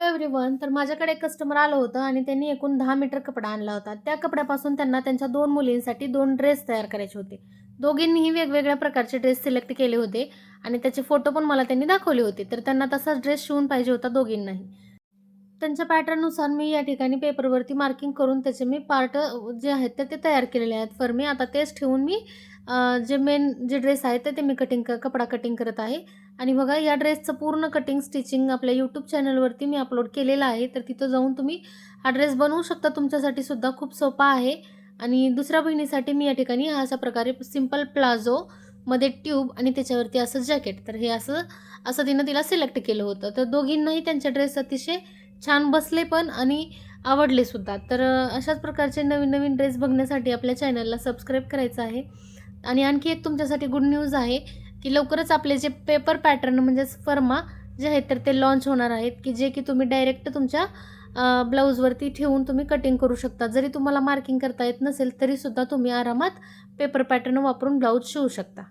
Everyone तर माझ्याकडे एक कस्टमर आलं होतं आणि त्यांनी एकूण दहा मीटर कपडा आणला होता. त्या कपड्यापासून त्यांना त्यांच्या दोन मुलींसाठी दोन ड्रेस तयार करायचे होते. दोघींनीही वेगवेगळ्या प्रकारचे ड्रेस सिलेक्ट केले होते आणि त्याचे फोटो पण मला त्यांनी दाखवले होते. तर त्यांना तसाच ड्रेस शिवून पाहिजे होता दोघींनाही. त्यांच्या पॅटर्ननुसार मी या ठिकाणी पेपरवरती मार्किंग करून त्याचे मी पार्ट जे आहेत ते ते तयार केलेले आहेत. फर मी आता तेच ठेवून मी जे मेन जे ड्रेस आहेत ते ते मी कटिंग क कपडा कटिंग करत आहे. आणि बघा या ड्रेसचं पूर्ण कटिंग स्टिचिंग आपल्या यूट्यूब चॅनलवरती मी अपलोड केलेलं आहे. तर तिथं जाऊन तुम्ही हा ड्रेस बनवू शकता. तुमच्यासाठी सुद्धा खूप सोपा आहे. आणि दुसऱ्या बहिणीसाठी मी या ठिकाणी हा अशा प्रकारे सिंपल प्लाझो मध्ये ट्यूब आणि त्याच्यावरती असं जॅकेट तर हे असं असं तिनं तिला सिलेक्ट केलं होतं. तर दोघींनाही त्यांचे ड्रेस अतिशय छान बसले पण आणि आवडले सुद्धा. तर अशाच प्रकारचे नवीन नवीन ड्रेस बघण्यासाठी आपल्या चॅनलला सबस्क्राईब करायचं आहे. आणि आणखी एक तुमच्यासाठी गुड न्यूज आहे की लवकरच आपले जे पेपर पॅटर्न म्हणजेच फर्मा जे आहेत तर ते लॉन्च होणार आहेत. की जे की तुम्ही डायरेक्ट तुमच्या ब्लाऊजवरती ठेवून तुम्ही कटिंग करू शकता. जरी तुम्हाला मार्किंग करता येत नसेल तरीसुद्धा तुम्ही आरामात पेपर पॅटर्न वापरून ब्लाऊज शिवू शकता.